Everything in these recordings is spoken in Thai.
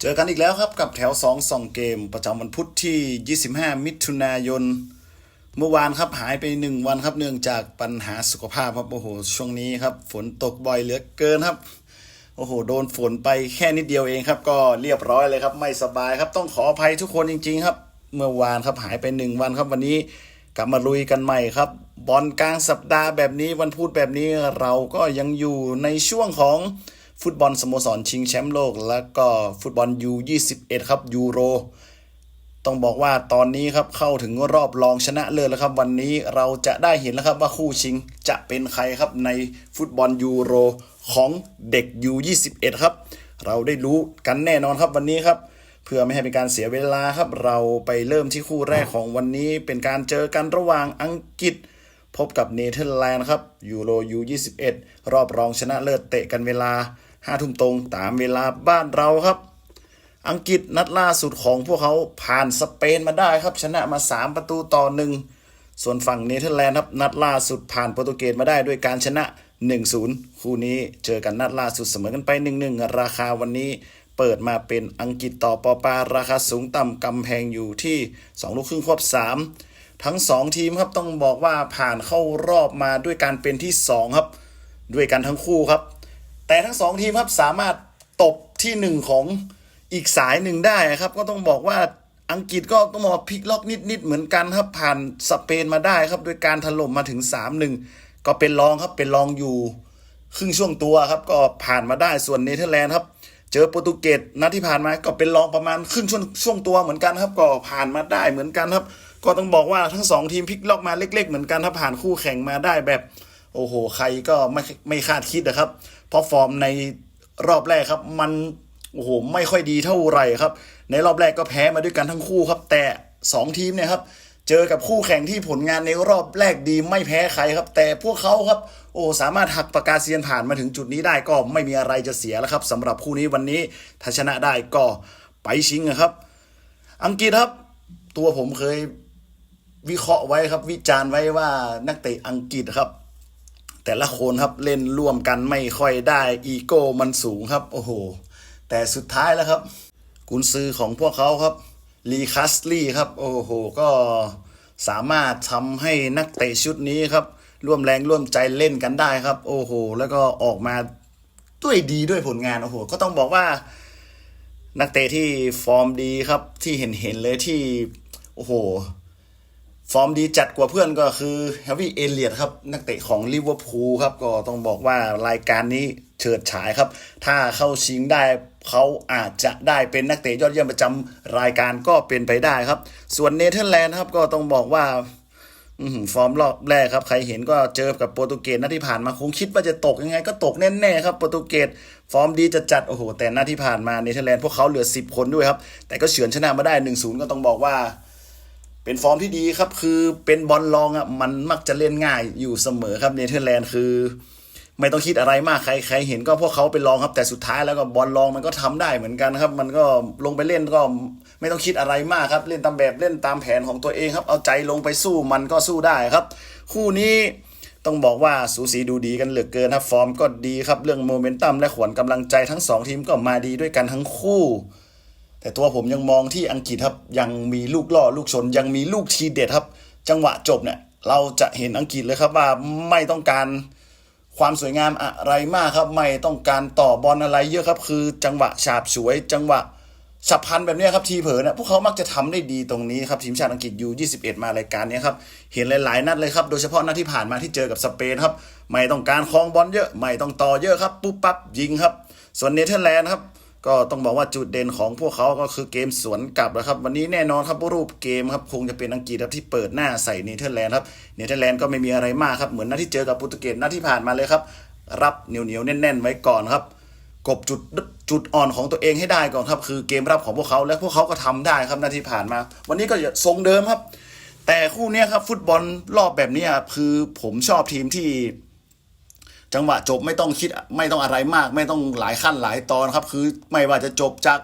เจอกันอีกแล้วครับกับแถว2 2เกม ประจำวันพุธที่ 25 มิถุนายน เมื่อวานครับหายไป 1 วันครับเนื่องจากปัญหาสุขภาพครับโอ้โหช่วงนี้ครับ ฝนตกบ่อยเหลือเกินครับ โอ้โห โดนฝนไปแค่นิดเดียวเองครับ ก็เรียบร้อยเลยครับ ไม่สบายครับต้องขออภัยทุกคนจริง ๆ ครับ เมื่อวานครับหายไป 1 วันครับวันนี้กลับมาลุยกันใหม่ครับ บอลกลางสัปดาห์แบบนี้วันพุธแบบนี้เราก็ยังอยู่ในช่วงของ ฟุตบอลสโมสรชิงแชมป์โลก แล้วก็ฟุตบอลยู21ครับยูโร ต้องบอกว่าตอนนี้ครับเข้าถึงรอบรองชนะเลิศแล้วครับ วันนี้เราจะได้เห็นแล้วครับว่าคู่ชิงจะเป็นใครครับในฟุตบอลยูโรของเด็กยู21ครับ เราได้รู้กันแน่นอนครับวันนี้ครับเพื่อไม่ให้เป็นการเสียเวลาครับ เราไปเริ่มที่คู่แรกของวันนี้เป็นการเจอกันระหว่างอังกฤษ พบกับเนเธอร์แลนด์ครับยูโรยู21รอบรองชนะเลิศเตะกันเวลา 5ทุ่มตรงตามเวลาบ้านเราครับ อังกฤษนัดล่าสุดของพวกเขาผ่านสเปนมาได้ครับ ชนะมา 3 ประตูต่อหนึ่งส่วนฝั่งเนเธอร์แลนด์ครับนัดล่าสุดผ่านโปรตุเกสมาได้ด้วยการชนะ 1-0 คู่นี้เจอกันนัดล่าสุดเสมอกันไป 1-1 ราคาวันนี้เปิดมาเป็นอังกฤษต่อปอปาราคาสูงต่ำกำแพงอยู่ที่ 2 ลูกครึ่งควบ 3 ทั้ง 2 ทีมครับต้องบอกว่าผ่านเข้ารอบมาด้วยการเป็นที่ 2 ครับ ด้วยกันทั้งคู่ครับ แต่ทั้งสองทีมครับสามารถตบที่หนึ่งของอีกสายหนึ่งได้ครับ ก็ต้องบอกว่าอังกฤษก็ต้องบอกพลิกล็อกนิด ๆ เหมือนกันครับผ่านสเปนมาได้ครับ โดยการถล่มมาถึง 3-1 ก็เป็นรองครับเป็นรองอยู่ครึ่งช่วงตัวครับก็ผ่านมาได้ส่วนเนเธอร์แลนด์ครับ เจอโปรตุเกสนัดที่ผ่านมาก็เป็นรองประมาณครึ่งช่วงช่วงตัวเหมือนกันครับ ก็ผ่านมาได้เหมือนกันครับ ก็ต้องบอกว่าทั้งสองทีมพลิกล็อกมาเล็ก ๆ เหมือนกันครับผ่านคู่แข่งมาได้แบบ โอ้โห ใครก็ไม่ไม่คาดคิดนะครับ เพราะฟอร์มในรอบแรกครับ มันโอ้โหไม่ค่อยดีเท่าไหร่ครับ ในรอบแรกก็แพ้มาด้วยกันทั้งคู่ครับ แต่ 2 ทีมเนี่ยครับเจอกับคู่แข่งที่ผลงานในรอบแรกดีไม่แพ้ใครครับ แต่พวกเขาครับ โอ้สามารถหักปากกาเซียนผ่านมาถึงจุดนี้ได้ก็ไม่มีอะไรจะเสียแล้วครับสำหรับคู่นี้วันนี้ถ้าชนะได้ก็ไปชิงนะครับ อังกฤษครับ ตัวผมเคยวิเคราะห์ไว้ครับ วิจารณ์ไว้ว่านักเตะอังกฤษครับ แต่ละคนครับเล่นร่วมกันไม่ค่อยได้อีโก้มันสูงครับ โอ้โห แต่สุดท้ายแล้วครับ กุนซือของพวกเขาครับลีคัสลี่ครับ โอ้โห ก็สามารถทำให้นักเตะชุดนี้ครับ ร่วมแรงร่วมใจเล่นกันได้ครับ โอ้โห แล้วก็ออกมาด้วยดีด้วยผลงาน โอ้โห ก็ต้องบอกว่า นักเตะที่ฟอร์มดีครับที่เห็นเห็นเลยที่ โอ้โห ฟอร์มดีจัดกว่าเพื่อนก็คือแฮร์รี่เอเลียตครับ นักเตะของลิเวอร์พูลครับ ก็ต้องบอกว่ารายการนี้เฉิดฉายครับ ถ้าเข้าชิงได้เขาอาจจะได้เป็นนักเตะยอดเยี่ยมประจำรายการก็เป็นไปได้ครับ ส่วนเนเธอร์แลนด์ครับก็ต้องบอกว่าฟอร์มรอบแรกครับ ใครเห็นก็เจอกับโปรตุเกสนัดที่ผ่านมาคงคิดว่าจะตกยังไง ก็ตกแน่ๆครับโปรตุเกสฟอร์มดีจะจัดโอ้โหแต่นัดที่ผ่านมาเนเธอร์แลนด์พวกเขาเหลือ 10 คนด้วยครับ แต่ก็เฉือนชนะมาได้1-0ก็ต้องบอกว่า เป็นฟอร์มที่ดีครับ คือเป็นบอลลองอะมันมักจะเล่นง่ายอยู่เสมอครับเนเธอร์แลนด์คือ ไม่ต้องคิดอะไรมากใครใครเห็นก็พวกเขาเป็นรองครับ แต่สุดท้ายแล้วก็บอลรองมันก็ทำได้เหมือนกันครับ มันก็ลงไปเล่นก็ไม่ต้องคิดอะไรมากครับ เล่นตามแบบเล่นตามแผนของตัวเองครับ เอาใจลงไปสู้มันก็สู้ได้ครับ คู่นี้ต้องบอกว่าสูสีดูดีกันเหลือเกินครับฟอร์มก็ดีครับเรื่องโมเมนตัมและขวัญกำลังใจทั้งสองทีมก็มาดีด้วยกันทั้งคู่ แต่ตัวผมยังมองที่อังกฤษครับยังมีลูกล่อลูกชน ยังมีลูกทีเด็ดครับ จังหวะจบเนี่ยเราจะเห็นอังกฤษเลยครับว่าไม่ต้องการความสวยงามอะไรมากครับไม่ต้องการต่อบอลอะไรเยอะครับ คือจังหวะฉาบฉวย จังหวะฉับพลันแบบนี้ครับทีเผลอเนี่ยพวกเขามักจะทำได้ดีตรงนี้ครับทีมชาติอังกฤษยู21 มารายการนี้ครับเห็นหลาย ๆ นัดเลยครับโดยเฉพาะนัดที่ผ่านมาที่เจอกับสเปนครับไม่ต้องการคลองบอลเยอะ ไม่ต้องต่อเยอะครับปุ๊บปั๊บยิงครับ ส่วนเนเธอร์แลนด์ครับ ก็ต้องบอกว่าจุดเด่นของพวกเขาก็คือเกมสวนกลับนะครับ วันนี้แน่นอนครับรูปเกมครับคงจะเป็นอังกฤษครับที่เปิดหน้าใส่เนเธอร์แลนด์ครับเนเธอร์แลนด์ก็ไม่มีอะไรมากครับเหมือนนัดที่เจอกับโปรตุเกสนัดที่ผ่านมาเลยครับ รับเหนียวเหนียวแน่น ๆ ไว้ก่อนครับกบจุดจุดอ่อนของตัวเองให้ได้ก่อนครับ คือเกมรับของพวกเขาและพวกเขาก็ทำได้ครับนาทีผ่านมา วันนี้ก็จะทรงเดิมครับ แต่คู่นี้ครับฟุตบอลรอบแบบนี้คือผมชอบทีมที่ จังหวะจบไม่ต้องคิดไม่ต้องอะไรมาก ไม่ต้องหลายขั้นหลายตอนครับ คือไม่ว่าจะจบจาก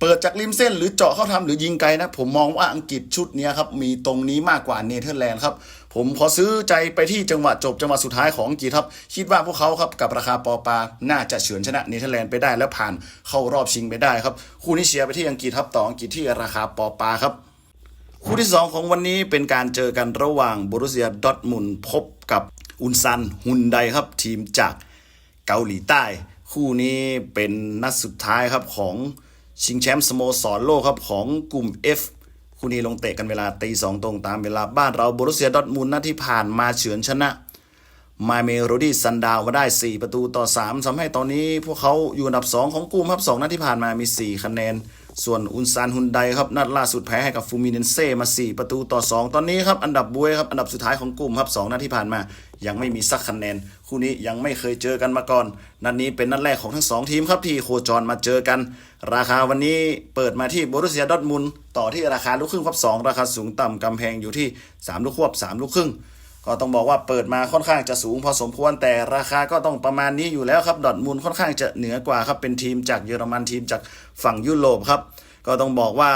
เปิดจากริมเส้นหรือเจาะเข้าทำหรือยิงไกลนะ ผมมองว่าอังกฤษชุดนี้ครับ มีตรงนี้มากกว่าเนเธอร์แลนด์ครับ ผมขอซื้อใจไปที่จังหวะจบจังหวะสุดท้ายของอังกฤษครับ คิดว่าพวกเขาครับกับราคาปอปา น่าจะเฉือนชนะเนเธอร์แลนด์ไปได้แล้วผ่านเข้ารอบชิงไปได้ครับ คู่นี้เชียร์ไปที่อังกฤษครับต่ออังกฤษที่ราคาปอปาครับคู่ที่ 2 ของวันนี้เป็นการเจอกันระหว่างบรุเซียดอทมุนพบกับ อุนซันฮุนไดครับทีมจากเกาหลีใต้ คู่นี้เป็นนัดสุดท้ายครับของชิงแชมป์สโมสรโลกครับของกลุ่ม F คู่นี้ลงเตะกันเวลาตีสองตรงตามเวลาบ้านเราบรุเซียดอทมุนด์นัดที่ผ่านมาเฉือนชนะมาเมโรดี้ซันดาวมาได้ 4 ประตูต่อ 3ทำให้ตอนนี้พวกเขาอยู่อันดับ 2 ของกลุ่มครับ2นัดที่ผ่านมามี 4 คะแนน ส่วนอุนซานฮุนไดครับนัดล่าสุดแพ้ให้กับฟูมิเนนเซ่มา 4 ประตูต่อ 2 ตอนนี้ครับอันดับบวยครับอันดับสุดท้ายของกลุ่มครับ2นัดที่ผ่านมา ยังไม่มีสักคะแนน คู่นี้ยังไม่เคยเจอกันมาก่อน นัดนี้เป็นนัดแรกของทั้ง 2 ทีมครับที่โคจรมาเจอกัน ราคาวันนี้เปิดมาที่บรุเซียดอทมุนต่อที่ราคาลูกครึ่งครับ2ราคาสูงต่ำกำแพงอยู่ที่ 3 ลูกควบ 3 ลูกครึ่ง ก็ต้องบอกว่าเปิดมาค่อนข้างจะสูงพอสมควรแต่ราคาก็ต้องประมาณนี้อยู่แล้วครับดอทมูลค่อนข้างจะเหนือกว่าครับเป็นทีมจากเยอรมันทีมจากฝั่งยุโรปครับ ก็ต้องบอกว่า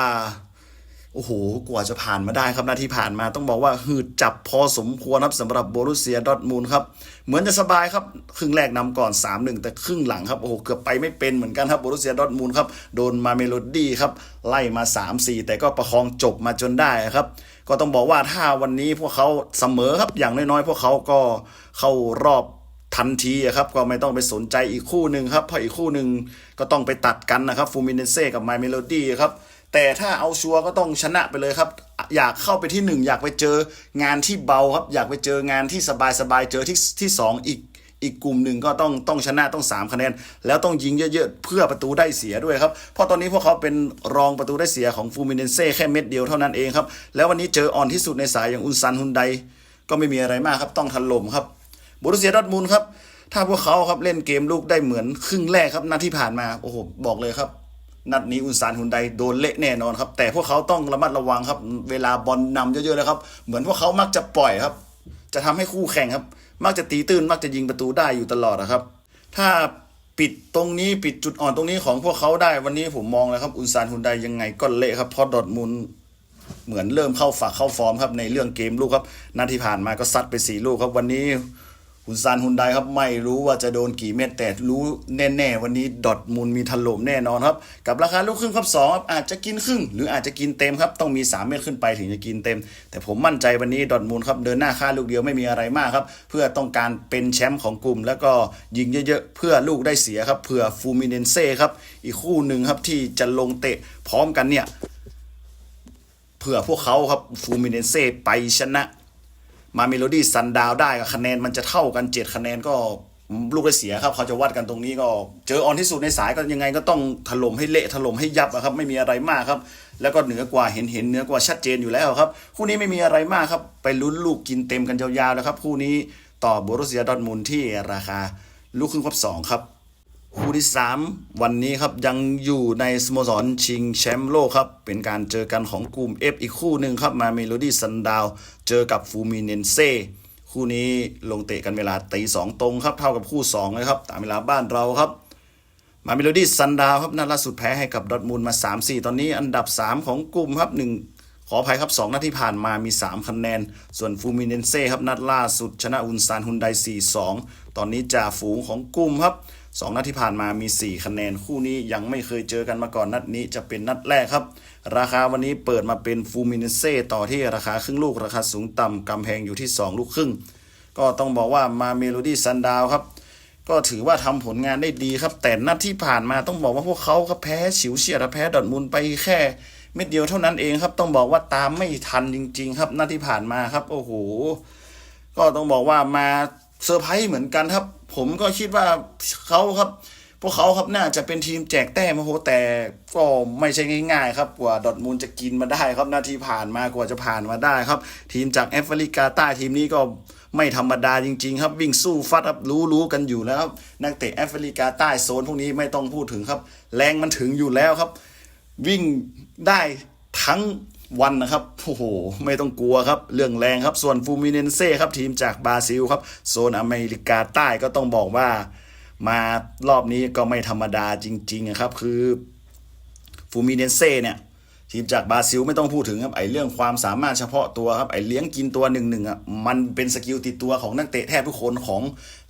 โอ้โห กว่าจะผ่านมาได้ครับ นาที่ผ่านมาต้องบอกว่าหืดจับพอสมควรครับสำหรับโบรุเซียดอทมูลครับ เหมือนจะสบายครับ ครึ่งแรกนำก่อน 3-1 แต่ครึ่งหลังครับ โอ้โห เกือบไปไม่เป็นเหมือนกันครับโบรุเซียดอทมูลครับ โดนมาเมโลดี้ครับ ไล่มา 3-4 แต่ก็ประคองจบมาจนได้ครับ ก็ต้องบอกว่าถ้าวันนี้พวกเขาเสมอครับอย่างน้อยๆ พวกเขาก็เข้ารอบทันทีครับก็ไม่ต้องไปสนใจอีกคู่หนึ่งครับเพราะอีกคู่หนึ่งก็ต้องไปตัดกันนะครับฟูมิเนเซ่กับไมเมโลดี้ครับ แต่ถ้าเอาชัวร์ก็ต้องชนะไปเลยครับ อยากเข้าไปที่หนึ่งอยากไปเจองานที่เบาครับ อยากไปเจองานที่สบายสบายๆเจอที่ที่สองอีกอีกกลุ่มหนึ่งก็ต้องต้องชนะต้อง 3 คะแนน แล้วต้องยิงเยอะๆ เพื่อประตูได้เสียด้วยครับ เพราะตอนนี้พวกเขาเป็นรองประตูได้เสียของฟูมิเนเซ่แค่เม็ดเดียวเท่านั้นเองครับ แล้ววันนี้เจออ่อนที่สุดในสายอย่างอุนซันฮุนไดก็ไม่มีอะไรมากครับต้องถล่มครับบรุเซียดอทมุนด์ครับถ้าพวกเขาครับเล่นเกมลูกได้เหมือนครึ่งแรกครับนัดที่ผ่านมาโอ้โหบอกเลยครับ นัดนี้อุนซานฮุนไดโดนเละแน่นอนครับแต่พวกเขาต้องระมัดระวังครับ เวลาบอลนำเยอะๆแล้วครับเหมือนพวกเขามักจะปล่อยครับ จะทำให้คู่แข่งครับ มักจะตีตื้นมักจะยิงประตูได้อยู่ตลอดนะครับ ถ้าปิดตรงนี้ปิดจุดอ่อนตรงนี้ของพวกเขาได้วันนี้ผมมองเลยครับอุนซานฮุนไดยังไงก็เละครับเพราะดอทมุนเหมือนเริ่มเข้าฝักเข้าฟอร์มครับในเรื่องเกมลูกครับนัดที่ผ่านมาก็ซัดไปสี่ลูกครับวันนี้ ฮุนซานฮุนไดครับไม่รู้ว่าจะโดนกี่เม็ดแต่รู้แน่ๆ วันนี้ดอทมูลมีถล่มแน่นอนครับ กับราคาลูกครึ่งครับสองครับอาจจะกินครึ่ง หรืออาจจะกินเต็มครับ ต้องมี 3 เม็ดขึ้นไปถึงจะกินเต็ม แต่ผมมั่นใจวันนี้ดอทมูลครับเดินหน้าค่าลูกเดียวไม่มีอะไรมากครับ เพื่อต้องการเป็นแชมป์ของกลุ่ม แล้วก็ยิงเยอะๆ เพื่อลูกได้เสียครับเพื่อฟูมิเนนเซ่ครับอีกคู่หนึ่งครับที่จะลงเตะพร้อมกันเนี่ยเผื่อพวกเขาครับฟูมิเนเซ่ไปชนะ มาเมโลดี้ซันดาวได้คะแนนมันจะเท่ากัน 7 คะแนนก็ลูกได้เสียครับเขาจะวัดกันตรงนี้ก็เจอออนที่สุดในสายก็ยังไงก็ต้องถล่มให้เละถล่มให้ยับครับไม่มีอะไรมากครับ แล้วก็เหนือกว่าเห็นเห็นเหนือกว่าชัดเจนอยู่แล้วครับ คู่นี้ไม่มีอะไรมากครับ ไปลุ้นลูกกินเต็มกันยาวๆแล้วครับคู่นี้ต่อโบรุเซียดอทมุนที่ราคาลูกครึ่งครบสองครับ คู่ที่ 3 วันนี้ครับยังอยู่ในสโมสรชิงแชมป์โลกครับ เป็นการเจอกันของกลุ่ม F อีกคู่หนึ่งครับมาเมโลดี้ซันดาวเจอกับฟูมิเนนเซ่คู่นี้ลงเตะกันเวลาตีสองตรงครับ เท่ากับคู่2เลยครับตามเวลาบ้านเราครับ มาเมโลดี้ซันดาวครับนัดล่าสุดแพ้ให้กับดอทมูลมา 3-4 ตอนนี้อันดับ 3 ของกลุ่มครับ 1ขออภัยครับ 2 นัดที่ผ่านมามี 3 คะแนน ส่วนฟูมิเนนเซ่ครับ นัดล่าสุด ชนะอุนซานฮุนได 4-2 ตอนนี้จ่าฝูงของกลุ่มครับ 2 นัดที่ผ่านมามี 4 คะแนนคู่นี้ยังไม่เคยเจอกันมาก่อนนัดนี้จะเป็นนัดแรกครับ ราคาวันนี้เปิดมาเป็นฟูมินเซ่ต่อที่ราคาครึ่งลูกราคาสูงต่ำกำแพงอยู่ที่ 2 ลูกครึ่ง ก็ต้องบอกว่ามาเมโลดี้ซันดาวครับ ก็ถือว่าทำผลงานได้ดีครับ แต่นัดที่ผ่านมาต้องบอกว่าพวกเขาครับแพ้ฉิวเฉียดและแพ้ดอทมุนไปแค่เม็ดเดียวเท่านั้นเองครับ ต้องบอกว่าตามไม่ทันจริง ๆ ครับนัดที่ผ่านมาครับ โอ้โหก็ต้องบอกว่ามาเซอร์ไพรส์เหมือนกันครับ ผมก็คิดว่าเขาครับ พวกเขาครับน่าจะเป็นทีมแจกแต้มโอ้โหแต่ก็ไม่ใช่ง่ายๆ ครับกว่าดอทมุนด์จะกินมาได้ครับนาทีผ่านมากว่าจะผ่านมาได้ครับ ทีมจากแอฟริกาใต้ทีมนี้ก็ไม่ธรรมดาจริง ๆ ครับวิ่งสู้ฟัดครับรู้รู้กันอยู่แล้วครับนักเตะแอฟริกาใต้โซนพวกนี้ไม่ต้องพูดถึงครับ แรงมันถึงอยู่แล้วครับ วิ่งได้ทั้ง วันนะครับโอ้โหไม่ต้องกลัวครับเรื่องแรงครับ ส่วนฟูมิเนนเซ่ครับทีมจากบราซิลครับโซนอเมริกาใต้ก็ต้องบอกว่ามารอบนี้ก็ไม่ธรรมดาจริงๆครับ คือฟูมิเนนเซ่เนี่ยทีมจากบราซิลไม่ต้องพูดถึงครับไอ้เรื่องความสามารถเฉพาะตัวครับไอ้เลี้ยงกินตัวหนึ่งหนึ่งอะมันเป็นสกิลติดตัวของนักเตะแทบทุกคนของ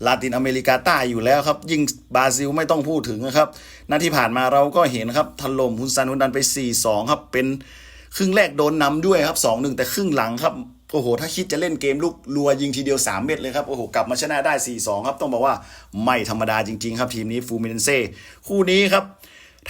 ลาตินอเมริกาใต้อยู่แล้วครับ ยิ่งบราซิลไม่ต้องพูดถึงนะครับนาที่ผ่านมาเราก็เห็นครับถล่มฮุนซานฮุนดันไป 4-2 ครับเป็น ครึ่งแรกโดนนำด้วยครับ2-1แต่ครึ่งหลังครับโอ้โห ถ้าคิดจะเล่นเกมลูกรัวยิงทีเดียว 3 เม็ดเลยครับ โอ้โห กลับมาชนะได้ 4-2 ครับ ต้องบอกว่าไม่ธรรมดาจริง ๆ ครับ ทีมนี้ฟูมิเนเซ่คู่นี้ครับ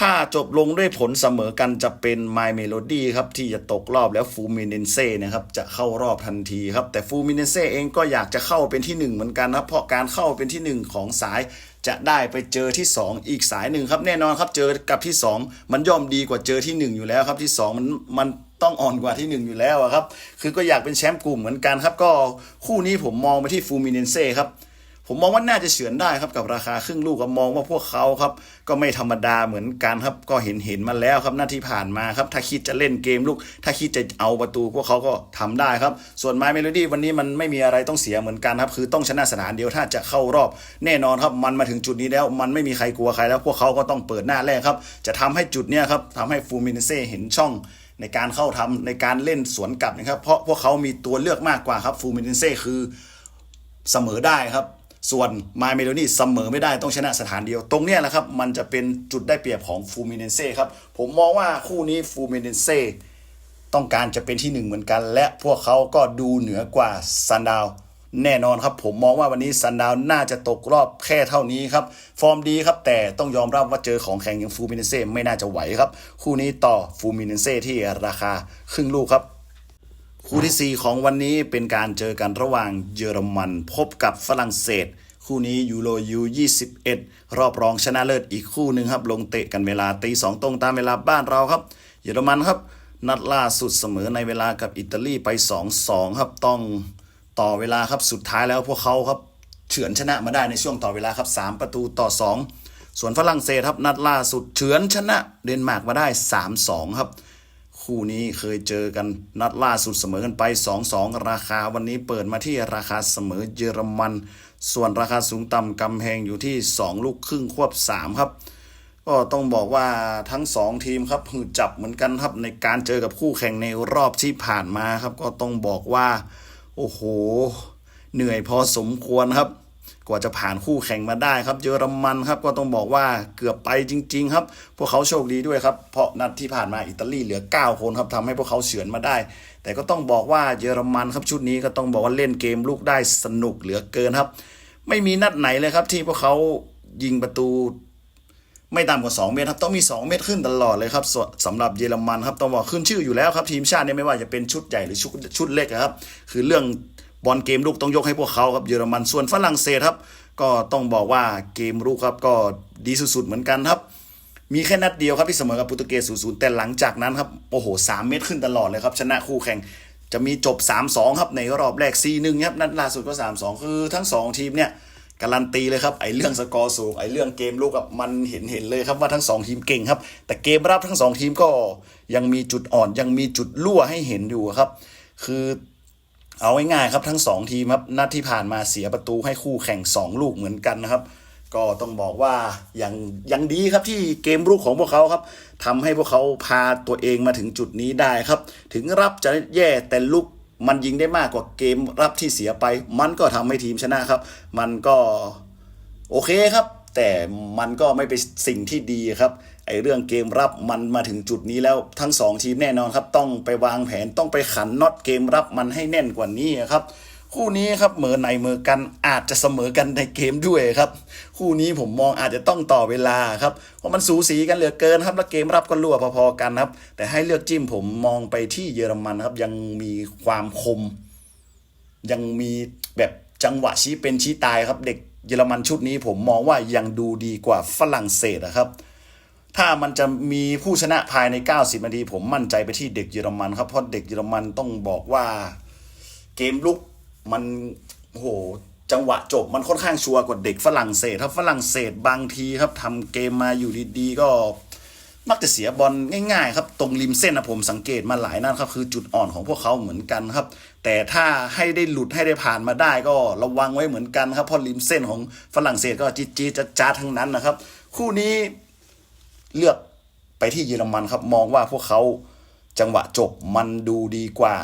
ถ้าจบลงด้วยผลเสมอกันจะเป็น My Melody ครับ ที่จะตกรอบแล้วฟูมิเนเซ่นะครับ จะเข้ารอบทันทีครับ แต่ฟูมิเนเซ่เองก็อยากจะเข้าเป็นที่ 1 เหมือนกันครับเพราะการเข้าเป็นที่ 1 ของสาย จะได้ไปเจอที่ 2 อีกสายหนึ่งครับแน่นอนครับเจอกับที่ 2 มันย่อมดีกว่าเจอที่ 1 อยู่แล้วครับที่ 2 มันมันต้องอ่อนกว่าที่ 1 อยู่แล้วครับคือก็อยากเป็นแชมป์กลุ่มเหมือนกันครับก็คู่นี้ผมมองไปที่ฟูมิเนเซ่ครับ ผมมองว่าน่าจะเฉือนได้ครับกับราคาครึ่งลูกก็มองว่าพวกเขาครับ ก็ไม่ธรรมดาเหมือนกันครับ ก็เห็นเห็นมาแล้วครับหน้าที่ผ่านมาครับ ถ้าคิดจะเล่นเกมลูก ถ้าคิดจะเอาประตูพวกเขาก็ทำได้ครับ ส่วนไม m เมโลดี้วันนี้มันไม่มีอะไรต้องเสียเหมือนกันครับ คือต้องชนะสนามเดียวถ้าจะเข้ารอบ แน่นอนครับมันมาถึงจุดนี้แล้ว มันไม่มีใครกลัวใครแล้วพวกเขาก็ต้องเปิดหน้าแรกครับ จะทำให้จุดเนี้ยครับทำให้ฟูมินเซ่เห็นช่องในการเข้าทำในการเล่นสวนกลับนะครับ เพราะพวกเขามีตัวเลือกมากกว่าครับฟูมินเซ่คือเสมอได้ครับ ส่วนมาเมโลนี่เสมอไม่ได้ต้องชนะสถานเดียว ตรงเนี้ยแหละครับ มันจะเป็นจุดได้เปรียบของฟูมิเนเซ่ครับ ผมมองว่าคู่นี้ฟูมิเนเซ่ต้องการจะเป็นที่หนึ่งเหมือนกัน และพวกเขาก็ดูเหนือกว่าซันดาวแน่นอนครับ ผมมองว่าวันนี้ซันดาวน่าจะตกรอบแค่เท่านี้ครับ ฟอร์มดีครับ แต่ต้องยอมรับว่าเจอของแข่งอย่างฟูมิเนเซ่ไม่น่าจะไหวครับ คู่นี้ต่อฟูมิเนเซ่ที่ราคาครึ่งลูกครับ คู่ที่ 4 ของวันนี้เป็นการเจอกันระหว่างเยอรมันพบกับฝรั่งเศส คู่นี้ยูโรยู21 รอบรองชนะเลิศอีกคู่หนึ่งครับ ลงเตะกันเวลาตีสองตรงตามเวลาบ้านเราครับ เยอรมันครับ นัดล่าสุดเสมอในเวลากับอิตาลีไป 2-2 ครับต้องต่อเวลาครับสุดท้ายแล้วพวกเขาครับเฉือนชนะมาได้ในช่วงต่อเวลาครับ 3 ประตูต่อ 2 ส่วนฝรั่งเศสครับนัดล่าสุดเฉือนชนะเดนมาร์กมาได้ 3-2 ครับ คู่นี้เคยเจอกันนัดล่าสุดเสมอกันไป 2-2 ราคาวันนี้เปิดมาที่ราคาเสมอเยอรมัน ส่วนราคาสูงต่ำกำแพงอยู่ที่ 2 ลูกครึ่งควบ 3 ครับ ก็ต้องบอกว่าทั้ง 2 ทีมครับหืดจับเหมือนกันครับในการเจอกับคู่แข่งในรอบที่ผ่านมาครับ ก็ต้องบอกว่า โอ้โห เหนื่อยพอสมควรครับ กว่าจะผ่านคู่แข่งมาได้ครับ เยอรมันครับก็ต้องบอกว่าเกือบไปจริง ๆ ครับ พวกเขาโชคดีด้วยครับ เพราะนัดที่ผ่านมาอิตาลีเหลือ 9 คนครับทำให้พวกเขาเฉือนมาได้ แต่ก็ต้องบอกว่าเยอรมันครับชุดนี้ก็ต้องบอกว่าเล่นเกมลูกได้สนุกเหลือเกินครับ ไม่มีนัดไหนเลยครับ ที่พวกเขายิงประตูไม่ต่ำกว่า 2 เมตรครับ ต้องมี 2 เมตรขึ้นตลอดเลยครับสำหรับเยอรมันครับต้องบอกขึ้นชื่ออยู่แล้วครับ ทีมชาติเนี่ยไม่ว่าจะเป็นชุดใหญ่หรือชุดชุดเล็กครับ คือเรื่อง บอลเกมลูกต้องยกให้พวกเขาครับเยอรมันส่วนฝรั่งเศสครับ ก็ต้องบอกว่าเกมลูกครับก็ดีสุดๆเหมือนกันครับ มีแค่นัดเดียวครับที่เสมอกับโปรตุเกส0-0แต่หลังจากนั้นครับโอ้โห3เมตรขึ้นตลอดเลยครับชนะคู่แข่งจะมีจบ 3-2 ครับในรอบแรก 4-1 ครับ นัดล่าสุดก็ 3-2 คือทั้ง 2 ทีมเนี่ยการันตีเลยครับ ไอ้เรื่องสกอร์สูง ไอ้เรื่องเกมลูกกับมันเห็นเห็นเลยครับว่าทั้ง 2 ทีมเก่งครับ แต่เกมรับทั้ง 2 ทีมก็ยังมีจุดอ่อนยังมีจุดรั่วให้เห็นอยู่ครับ คือ เอาง่ายๆครับทั้ง 2 ทีมครับนัดที่ผ่านมาเสียประตูให้คู่แข่ง 2 ลูกเหมือนกันนะครับ ก็ต้องบอกว่ายังยังดีครับที่เกมรุกของพวกเขาครับทำให้พวกเขาพาตัวเองมาถึงจุดนี้ได้ครับ ถึงรับจะแย่แต่ลุกมันยิงได้มากกว่าเกมรับที่เสียไป มันก็ทำให้ทีมชนะครับ มันก็โอเคครับ แต่มันก็ไม่เป็นสิ่งที่ดีครับ ไอเรื่องเกมรับมันมาถึงจุดนี้แล้วทั้งสองทีมแน่นอนครับ ต้องไปวางแผนต้องไปขันน็อตเกมรับมันให้แน่นกว่านี้ครับ คู่นี้ครับเหมือในเมือกันอาจจะเสมอกันในเกมด้วยครับ คู่นี้ผมมองอาจจะต้องต่อเวลาครับเพราะมันสูสีกันเหลือเกินครับแล้วเกมรับก็รั่วพอๆกันครับ แต่ให้เลือกจิ้มผมมองไปที่เยอรมันครับ ยังมีความคม ยังมีแบบจังหวะชี้เป็นชี้ตายครับ เด็กเยอรมันชุดนี้ผมมองว่ายังดูดีกว่าฝรั่งเศสนะครับ ถ้ามันจะมีผู้ชนะภายใน 90 นาที ผมมั่นใจไปที่เด็กเยอรมันครับเพราะเด็กเยอรมันต้องบอกว่าเกมลุกมันโหจังหวะจบมันค่อนข้างชัวร์กว่าเด็กฝรั่งเศสครับฝรั่งเศสบางทีครับทำเกมมาอยู่ดีๆก็มักจะเสียบอลง่ายๆครับ ตรงริมเส้นนะผมสังเกตมาหลายนัดครับคือจุดอ่อนของพวกเขาเหมือนกันครับ แต่ถ้าให้ได้หลุดให้ได้ผ่านมาได้ก็ระวังไว้เหมือนกันครับเพราะริมเส้นของฝรั่งเศสก็จี๊ดจี๊ดจ้าๆทั้งนั้นนะครับ คู่นี้ เลือกไปที่เยอรมันครับ มองว่าพวกเขาจังหวะจบมันดูดีกว่า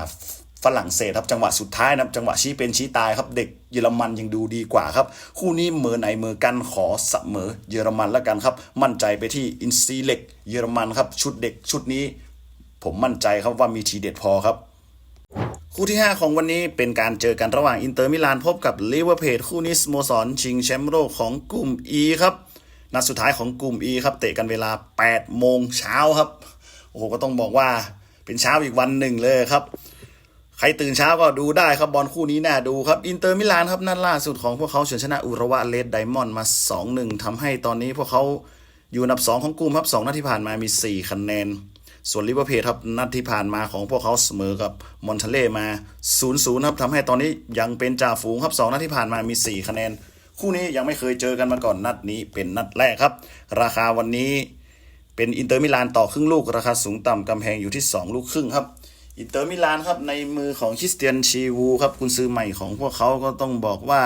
ฝรั่งเศสครับจังหวะสุดท้ายนับจังหวะชี้เป็นชี้ตายครับ เด็กเยอรมันยังดูดีกว่าครับ คู่นี้เหมือไหนเหมือกันขอเสมอเยอรมันแล้วกันครับ มั่นใจไปที่อินซีเล็กเยอรมันครับ ชุดเด็กชุดนี้ ผมมั่นใจครับว่ามีทีเด็ดพอครับ คู่ที่ 5 ของวันนี้เป็นการเจอกันระหว่างอินเตอร์มิลานพบกับลิเวอร์พูลคู่นี้สโมสรชิงแชมป์โลกของกลุ่ม E ครับ นัดสุดท้ายของกลุ่ม E ครับ เตะกันเวลา 8 โมงเช้าครับ โอ้โห ก็ต้องบอกว่าเป็นเช้าอีกวันหนึ่งเลยครับ ใครตื่นเช้าก็ดูได้ครับบอลคู่นี้น่าดูครับ อินเตอร์มิลานครับนัดล่าสุดของพวกเขาเฉือนชนะอุระวะเลดไดมอนด์มา 2-1ทำให้ตอนนี้พวกเขาอยู่อันดับ 2 ของกลุ่มครับ2นัดที่ผ่านมามี 4 คะแนน ส่วนลิเวอร์พูลครับนัดที่ผ่านมาของพวกเขาเสมอกับมอนเทเล่มา 0-0ครับทำให้ตอนนี้ยังเป็นจ่าฝูงครับ2นัดที่ผ่านมามี 4 คะแนน คู่นี้ยังไม่เคยเจอกันมาก่อนนัดนี้เป็นนัดแรกครับ ราคาวันนี้เป็นอินเตอร์มิลานต่อครึ่งลูกราคาสูงต่ำกำแพงอยู่ที่ 2 ลูกครึ่งครับอินเตอร์มิลานครับในมือของคริสเตียนชีวูครับคุณซื้อใหม่ของพวกเขาก็ต้องบอกว่า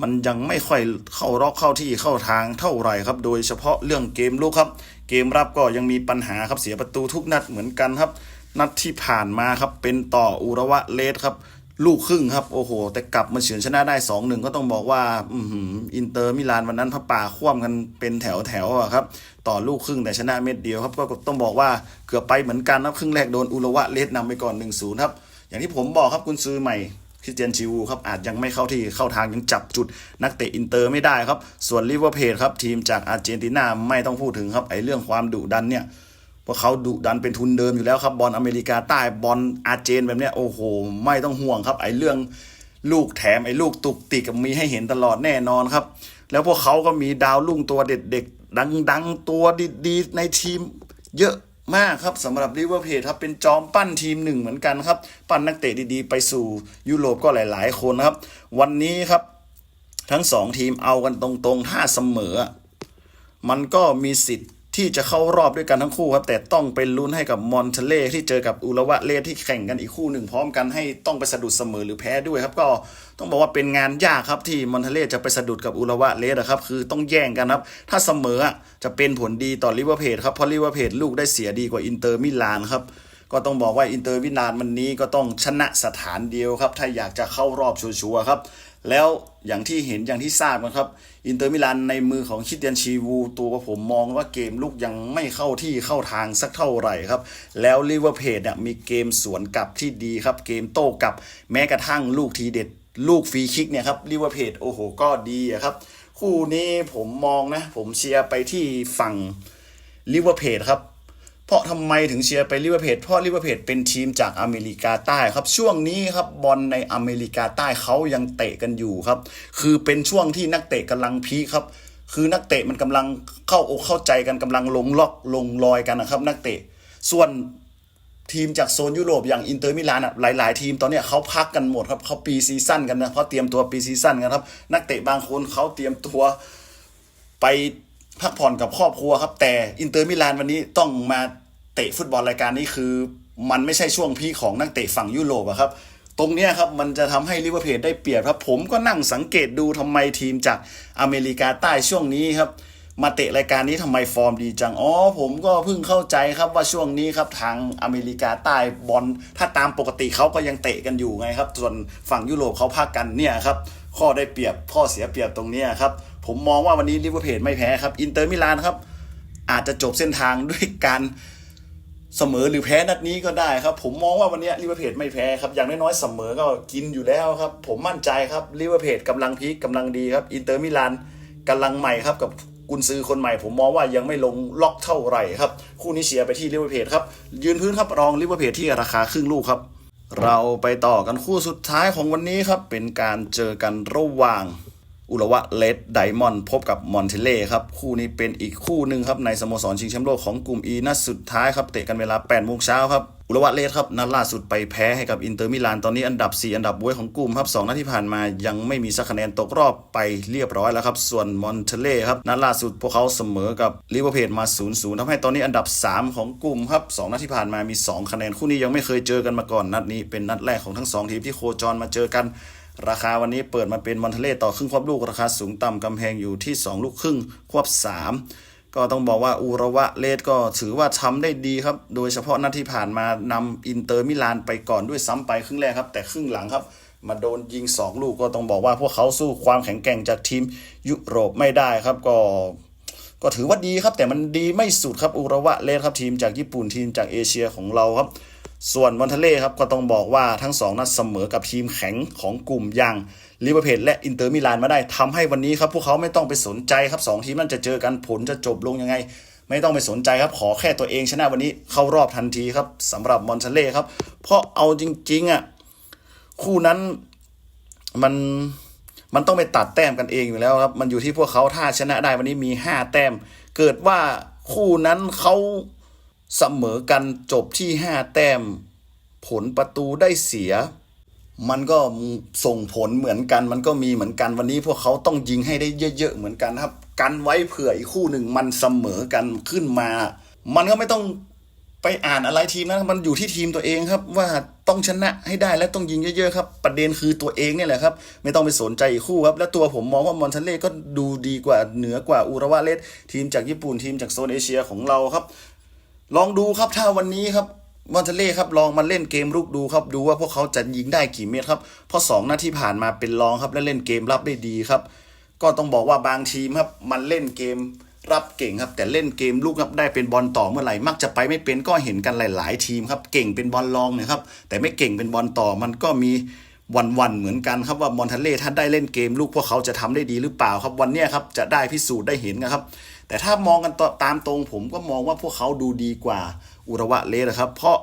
มันยังไม่ค่อยเข้ารอกเข้าที่เข้าทางเท่าไหร่ครับ โดยเฉพาะเรื่องเกมลุกครับ เกมรับก็ยังมีปัญหาครับเสียประตูทุกนัดเหมือนกันครับ นัดที่ผ่านมาครับเป็นต่ออุระวะเลสครับ ลูกครึ่งครับ โอ้โห แต่กลับมาเฉือนชนะได้2องหนึ่งก็ต้องบอกว่า อืออินเตอร์มิลานวันนั้นพระป่าคว่ำกันเป็นแถวแถวอะครับ ต่อลูกครึ่งแต่ชนะเม็ดเดียวครับ ก็ต้องบอกว่าเกือบไปเหมือนกันครับครึ่งแรกโดนอุระวะเลสนำไปก่อน1นศูนย์ครับ อย่างที่ผมบอกครับคุณซื้อใหม่คริสเตียนชิวูครับอาจยังไม่เข้าที่เข้าทางยังจับจุดนักเตะอินเตอร์ไม่ได้ครับ ส่วนลิเวอร์พูลครับทีมจากอาร์เจนตินาไม่ต้องพูดถึงครับไอเรื่องความดุดันเนี่ย พวกเขาดุดันเป็นทุนเดิมอยู่แล้วครับบอลอเมริกาใต้บอลอาเจนแบบเนี้ยโอ้โห ไม่ต้องห่วงครับ ไอ้เรื่องลูกแถมไอ้ลูกตุกติกมีให้เห็นตลอดแน่นอนครับ แล้วพวกเขาก็มีดาวรุ่งตัวเด็กๆดังๆตัวดีๆในทีมเยอะมากครับสำหรับลิเวอร์พูลครับเป็นจอมปั้นทีมหนึ่งเหมือนกันครับ ปั้นนักเตะดีๆ ไปสู่ยุโรปก็หลาย ๆ คนครับ วันนี้ครับทั้งสองทีมเอากันตรงๆถ้าเสมอ มันก็มีสิทธิ์ ที่จะเข้ารอบด้วยกันทั้งคู่ครับ แต่ต้องเป็นลุ้นให้กับมอนเทเล่ที่เจอกับอุระวะเลที่แข่งกันอีกคู่หนึ่งพร้อมกันให้ต้องไปสะดุดเสมอหรือแพ้ด้วยครับ ก็ต้องบอกว่าเป็นงานยากครับที่มอนเทเล่จะไปสะดุดกับอุระวะเลนะครับคือต้องแย่งกันครับ ถ้าเสมอจะเป็นผลดีต่อลิเวอร์เพูลครับเพราะลิเวอร์เพูลลูกได้เสียดีกว่าอินเตอร์มิลานครับก็ต้องบอกว่าอินเตอร์มิลานวันนี้ก็ต้องชนะสถานเดียวครับ ถ้าอยากจะเข้ารอบชัวร์ๆครับ แล้วอย่างที่เห็นอย่างที่ทราบกันครับ อินเตอร์มิลานในมือของคิดเตียนชีวู ตัวผมมองว่าเกมลุกยังไม่เข้าที่เข้าทางสักเท่าไหร่ครับ แล้วลิเวอร์พูลเนี่ยมีเกมสวนกลับที่ดีครับ เกมโต้กลับแม้กระทั่งลูกทีเด็ด ลูกฟรีคิกเนี่ยครับลิเวอร์พูลโอ้โหก็ดีครับ คู่นี้ผมมองนะ ผมเชียร์ไปที่ฝั่งลิเวอร์พูลครับ ราะทำไมถึงเชียร์ไปลิเวอร์พูลเพราะลิเวอร์พูลเป็นทีมจากอเมริกาใต้ครับ ช่วงนี้ครับบอลในอเมริกาใต้เขายังเตะกันอยู่ครับ คือเป็นช่วงที่นักเตะกำลังพีครับ คือนักเตะมันกำลังเข้าอกเข้าใจกันกำลังลงล็อกลงรอยกันนะครับ นักเตะส่วนทีมจากโซนยุโรปอย่างอินเตอร์มิลานอะหลาย ๆ ทีมตอนเนี้ยเขาพักกันหมดครับเขาปีซีซั่นกันนะเขาเตรียมตัวปีซีซั่นกันครับ นักเตะบางคนเขาเตรียมตัวไปพักผ่อนกับครอบครัวครับ แต่อินเตอร์มิลานวันนี้ต้องมา เตะฟุตบอลรายการนี้คือ มันไม่ใช่ช่วงพีของนักเตะฝั่งยุโรปอะครับ ตรงนี้ครับมันจะทำให้ลิเวอร์พูลได้เปรียบครับ ผมก็นั่งสังเกตดูทำไมทีมจากอเมริกาใต้ช่วงนี้ครับมาเตะรายการนี้ทำไมฟอร์มดีจัง อ๋อ ผมก็เพิ่งเข้าใจครับว่าช่วงนี้ครับทางอเมริกาใต้บอลถ้าตามปกติเขาก็ยังเตะกันอยู่ไงครับ ส่วนฝั่งยุโรปเขาพักกันเนี่ยครับ ข้อได้เปรียบข้อเสียเปรียบตรงนี้ครับ ผมมองว่าวันนี้ลิเวอร์พูลไม่แพ้ครับ อินเตอร์มิลานครับ อาจจะจบเส้นทางด้วยการ เสมอหรือแพ้นัดนี้ก็ได้ครับ ผมมองว่าวันนี้ลิเวอร์พูลไม่แพ้ครับ อย่างน้อยๆเสมอก็กินอยู่แล้วครับ ผมมั่นใจครับลิเวอร์พูลกำลังพีคกำลังดีครับอินเตอร์มิลานกำลังใหม่ครับกับกุนซือคนใหม่ ผมมองว่ายังไม่ลงล็อกเท่าไหร่ครับ คู่นี้เชียร์ไปที่ลิเวอร์พูลครับ ยืนพื้นครับรองลิเวอร์พูลที่ราคาครึ่งลูกครับ เราไปต่อกันคู่สุดท้ายของวันนี้ครับเป็นการเจอกันระหว่าง อุระวะเลดไดมอนด์พบกับมอนเทเล่ครับ คู่นี้เป็นอีกคู่หนึ่งครับ ในสโมสรชิงแชมป์โลกของกลุ่ม E นัดสุดท้ายครับ เตะกันเวลา8โมงเช้าครับ อุระวะเลดครับ นัดล่าสุดไปแพ้ให้กับอินเตอร์มิลาน ตอนนี้อันดับ 4 อันดับบ้วยของกลุ่มครับ 2นัดที่ผ่านมายังไม่มีสักคะแนนตกรอบไปเรียบร้อยแล้วครับ ส่วนมอนเทเล่ครับ นัดล่าสุดพวกเขาเสมอกับลิเวอร์พูลมา0-0ทำให้ตอนนี้อันดับ 3 ของกลุ่มครับ2นัดที่ผ่านมามี 2 คะแนนคู่นี้ยังไม่เคยเจอกันมาก่อนนัดนี้เป็นนัดแรกของทั้งสองทีมที่โคจรมาเจอกัน ราคาวันนี้เปิดมาเป็นมอนเทเล่ต่อครึ่งควบลูกราคาสูงต่ำกำแพงอยู่ที่ 2 ลูกครึ่งควบ 3 ก็ต้องบอกว่าอูระวะเลสก็ถือว่าทำได้ดีครับ โดยเฉพาะนัดที่ผ่านมานำอินเตอร์มิลานไปก่อนด้วยซ้ำไปครึ่งแรกครับ แต่ครึ่งหลังครับมาโดนยิง 2 ลูกก็ต้องบอกว่าพวกเขาสู้ความแข็งแกร่งจากทีมยุโรปไม่ได้ครับก็ก็ถือว่าดีครับแต่มันดีไม่สุดครับอุระวะเลสครับทีมจากญี่ปุ่นทีมจากเอเชียของเราครับ ส่วนมอนเทเล่ครับก็ต้องบอกว่าทั้งสองนัดเสมอกับทีมแข็งของกลุ่มอย่างลิเวอร์พูลและอินเตอร์มิลานมาได้ทำให้วันนี้ครับ พวกเขาไม่ต้องไปสนใจครับสองทีมนั้นจะเจอกันผลจะจบลงยังไง ไม่ต้องไปสนใจครับ ขอแค่ตัวเองชนะวันนี้เข้ารอบทันทีครับสำหรับมอนเทเล่ครับ เพราะเอาจริงๆอะคู่นั้นมันมันต้องไปตัดแต้มกันเองอยู่แล้วครับ มันอยู่ที่พวกเขาถ้าชนะได้วันนี้มี 5 แต้ม เกิดว่าคู่นั้นเขา เสมอกันจบที่ 5 แต้ม ผลประตูได้เสีย มันก็ส่งผลเหมือนกัน มันก็มีเหมือนกันวันนี้พวกเขาต้องยิงให้ได้เยอะๆเหมือนกันครับ กันไว้เผื่ออีกคู่หนึ่งมันเสมอกันขึ้นมา มันก็ไม่ต้องไปอ่านอะไรทีมนะมันอยู่ที่ทีมตัวเองครับว่าต้องชนะให้ได้และต้องยิงเยอะๆครับ ประเด็นคือตัวเองเนี่ยแหละครับ ไม่ต้องไปสนใจอีกคู่ครับ และตัวผมมองว่ามอนเทเล่ก็ดูดีกว่าเหนือกว่าอุระวาเลสทีมจากญี่ปุ่นทีมจากโซนเอเชียของเราครับ ลองดูครับถ้าวันนี้ครับมอนเทเล่ครับลองมาเล่นเกมรุกดูครับดูว่าพวกเขาจะยิงได้กี่เมตรครับเพราะสองนัดที่ผ่านมาเป็นรองครับ และเล่นเกมรับได้ดีครับ ก็ต้องบอกว่าบางทีมครับมันเล่นเกมรับเก่งครับ แต่เล่นเกมลูกครับได้เป็นบอลต่อเมื่อไหร่มักจะไปไม่เป็นก็เห็นกันหลาย ๆ ทีมครับ เก่งเป็นบอลรองเนี่ยครับแต่ไม่เก่งเป็นบอลต่อมันก็มี วันๆเหมือนกันครับว่ามอนเทเล่ถ้าได้เล่นเกมลูกพวกเขาจะทำได้ดีหรือเปล่าครับ วันนี้ครับจะได้พิสูจน์ได้เห็นนะครับ แต่ถ้ามองกันต่อตามตรงผมก็มองว่าพวกเขาดูดีกว่าอุระวะเลสนะครับ เพราะ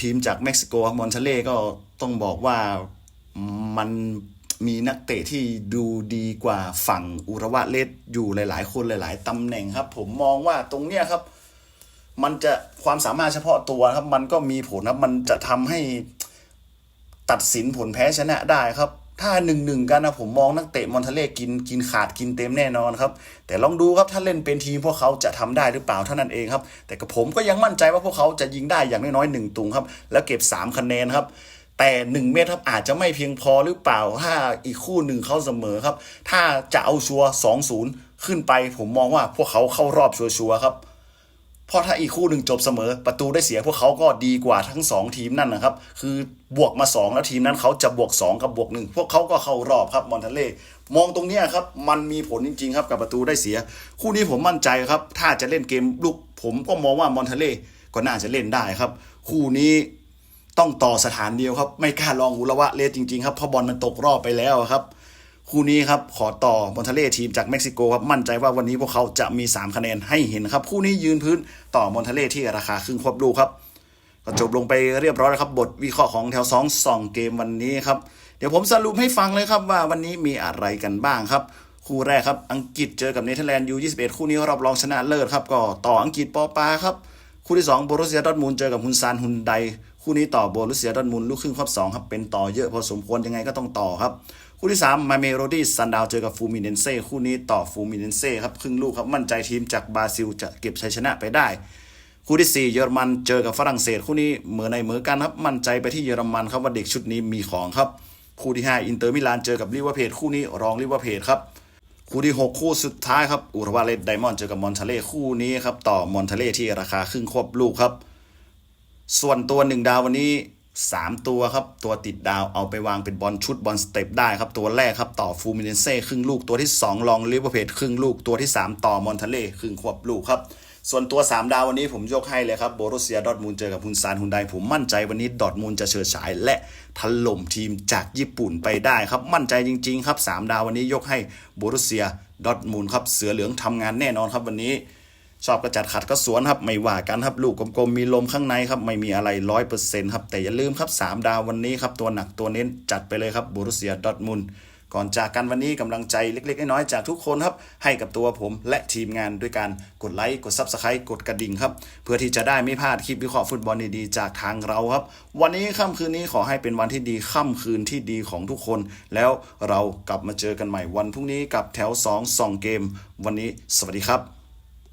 ทีมจากเม็กซิโกมอนเทเล่ก็ต้องบอกว่ามันมีนักเตะที่ดูดีกว่าฝั่งอุระวะเลสอยู่หลาย ๆ คนหลาย ๆตำแหน่งครับ ผมมองว่าตรงเนี้ยครับ มันจะความสามารถเฉพาะตัวครับ มันก็มีผลครับ มันจะทำให้ ตัดสินผลแพ้ชนะได้ครับ ถ้าหนึ่งหนึ่งกันนะผมมองนักเตะมอนเทเล่กินกินขาดกินเต็มแน่นอนครับ แต่ลองดูครับถ้าเล่นเป็นทีมพวกเขาจะทำได้หรือเปล่าเท่านั้นเองครับ แต่กับผมก็ยังมั่นใจว่าพวกเขาจะยิงได้อย่างน้อยๆหนึ่งตุงครับ แล้วเก็บ 3 คะแนนครับแต่ 1 เมตรครับอาจจะไม่เพียงพอหรือเปล่า ถ้าอีกคู่หนึ่งเขาเสมอครับ ถ้าจะเอาชัวสองศูนย์ขึ้นไปผมมองว่าพวกเขาเข้ารอบชัวร์ๆครับ เพราะถ้าอีกคู่หนึ่งจบเสมอ ประตูได้เสียพวกเขาก็ดีกว่าทั้ง 2 ทีมนั่นนะครับ คือบวกมา 2 แล้วทีมนั้นเขาจะบวก 2 กับบวกหนึ่งพวกเขาก็เข้ารอบครับมอนเทเล่มองตรงนี้ครับ มันมีผลจริง ๆ ครับกับประตูได้เสีย คู่นี้ผมมั่นใจครับ ถ้าจะเล่นเกมลุกผมก็มองว่ามอนเทเล่ก็น่าจะเล่นได้ครับ คู่นี้ต้องต่อสถานเดียวครับ ไม่กล้าลองอุระวะเลสจริงๆครับเพราะบอลมันตกรอบไปแล้วครับ คู่นี้ครับขอต่อบอนทะเลทีมจากเม็กซิโกครับมั่นใจว่าวันนี้พวกเขาจะมี 3 คะแนนให้เห็นครับคู่นี้ยืนพื้นต่อมอนทะเลที่ราคาครึ่งควบลูกครับก็จบลงไปเรียบร้อยแล้วครับบทวิเคราะห์ของแถว2 2เกมวันนี้ครับเดี๋ยวผมสรุปให้ฟังเลยครับว่าวันนี้มีอะไรกันบ้างครับคู่แรกครับอังกฤษเจอกับเนเธอร์แลนด์ยู21คู่นี้รอบรองชนะเลิศครับก็ต่ออังกฤษปอปาครับคู่ที่2โบรุสเซียดอทมูลเจอกับฮุนซานฮุนไดคู่นี้ต่อโบรุสเซียดอทมูลลูกครึ่งครอบ2ครับเป็นต่อเยอะพอสมควรยังไงก็ต้องต่อครับ คู่ที่ 3 มาเมโรดี้ซันดาวเจอกับฟูมิเนนเซ่คู่นี้ต่อฟูมิเนนเซ่ครับครึ่งลูกครับมั่นใจทีมจากบราซิลจะเก็บชัยชนะไปได้ คู่ที่ 4 เยอรมันเจอกับฝรั่งเศส คู่นี้เหมือนในเหมือนกันครับมั่นใจไปที่เยอรมันครับว่าเด็กชุดนี้มีของครับ คู่ที่ 5 อินเตอร์มิลานเจอกับลิเวอร์พูลคู่นี้รองลิเวอร์พูลครับคู่ที่ 6 คู่สุดท้ายครับอุรวาเลตไดมอนด์เจอกับมอนทาเล่คู่นี้ครับต่อมอนทาเล่ที่ราคาครึ่งควบลูกครับ ส่วนตัวหนึ่งดาววันนี้ 3 ตัวครับ ตัวติดดาวเอาไปวางเป็นบอลชุดบอลสเต็ปได้ครับ ตัวแรกครับต่อฟูมิเนเซ่ครึ่งลูกตัวที่ 2 ลองลิเวอร์พูลครึ่งลูกตัวที่ 3 ต่อมอนทาเล่ครึ่งควบลูกครับ ส่วนตัว 3 ดาววันนี้ผมยกให้เลยครับโบรุสเซียดอทมูลเจอกับฮุนซานฮุนไดผมมั่นใจวันนี้ดอทมูลจะเฉิดฉาย และถล่มทีมจากญี่ปุ่นไปได้ครับมั่นใจจริง ๆ ครับ 3 ดาววันนี้ยกให้โบรุสเซียดอทมูลครับเสือเหลืองทำงานแน่นอนครับวันนี้ ชอบกระจัดขัดก็สวนครับ ไม่ว่ากันครับ ลูกกลมๆมีลมข้างในครับ ไม่มีอะไรร้อยเปอร์เซ็นต์ครับแต่อย่าลืมครับ 3 ดาววันนี้ครับ ตัวหนักตัวเน้นจัดไปเลยครับบูรุเซียดอทมุนก่อนจากกันวันนี้กำลังใจเล็กๆน้อยๆจากทุกคนครับ ให้กับตัวผมและทีมงานด้วยการกดไลค์กดซับสไครต์กดกระดิ่งครับ เพื่อที่จะได้ไม่พลาดคลิปวิเคราะห์ฟุตบอลดีๆจากทางเราครับ วันนี้ค่ำคืนนี้ขอให้เป็นวันที่ดีค่ำคืนที่ดีของทุกคน แล้วเรากลับมาเจอกันใหม่วันพรุ่งนี้กับแถว 2 2 เกม วันนี้สวัสดีครับ